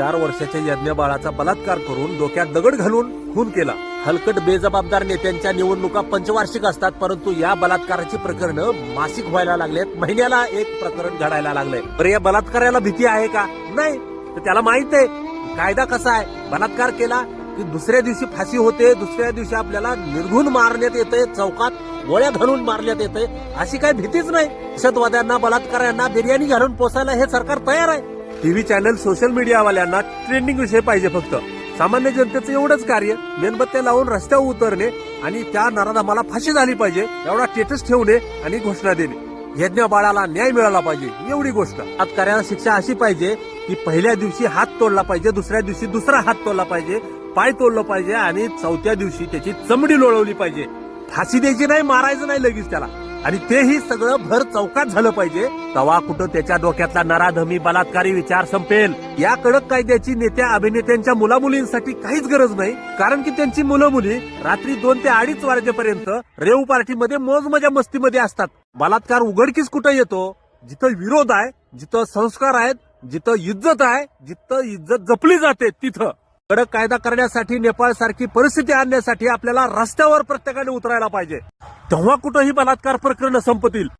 चार वर्षाच्या यज्ञ बाळाचा बलात्कार करून डोक्यात दगड घालून खून केला. हलकट बेजबाबदार नेत्यांच्या निवडणुका पंचवार्षिक असतात परंतु या बलात्काराची प्रकरणं मासिक व्हायला लागलेत महिन्याला एक प्रकरण घडायला लागलंय. बरं या बलात्काराला भीती आहे का? नाही तर त्याला माहीत आहे. कायदा कसा आहे? बलात्कार केला की दुसऱ्या दिवशी फाशी होते दुसऱ्या दिवशी आपल्याला निर्घुण मारण्यात येते चौकात गोळ्या घालून मारण्यात येते अशी काही भीतीच नाही. दहशतवाद्यांना बलात्कारांना बिर्याणी घालून पोसायला हे सरकार तयार आहे. टीव्ही चॅनल सोशल मीडियावाल्यांना ट्रेंडिंग विषय पाहिजे फक्त. सामान्य जनतेचं एवढंच कार्य मेणबत्त्या लावून रस्त्यावर उतरणे आणि त्या नराधमाला फाशी झाली पाहिजे एवढा स्टेटस ठेवणे आणि घोषणा देणे. यज्ञ बाळाला न्याय मिळाला पाहिजे एवढी गोष्ट. बलात्काराला शिक्षा अशी पाहिजे की पहिल्या दिवशी हात तोडला पाहिजे दुसऱ्या दिवशी दुसरा हात तोडला पाहिजे पाय तोडलं पाहिजे आणि चौथ्या दिवशी त्याची चमडी लोळवली पाहिजे. फाशी द्यायची नाही मारायचं नाही लगेच त्याला. आणि तेही सगळं भर चौकात झालं पाहिजे. तवा कुठं त्याच्या डोक्यातला नराधमी बलात्कारी विचार संपेल. या कडक कायद्याची नेत्या अभिनेत्यांच्या मुलामुलींसाठी काहीच गरज नाही. कारण की त्यांची मुलं मुली रात्री दोन ते अडीच वाजेपर्यंत रेव पार्टीमध्ये मोज मजा मस्तीमध्ये असतात. बलात्कार उघडकीस कुठं येतो? जिथं विरोध आहे जिथं संस्कार आहेत जिथं इज्जत आहे जिथं इज्जत जपली जाते तिथं. कडक कायदा करण्यासाठी नेपाळ सारखी परिस्थिती आणण्यासाठी आपल्याला रस्त्यावर प्रत्येकाने उतरायला पाहिजे. तेव्हा कुठंही बलात्कार प्रकरण संपतील.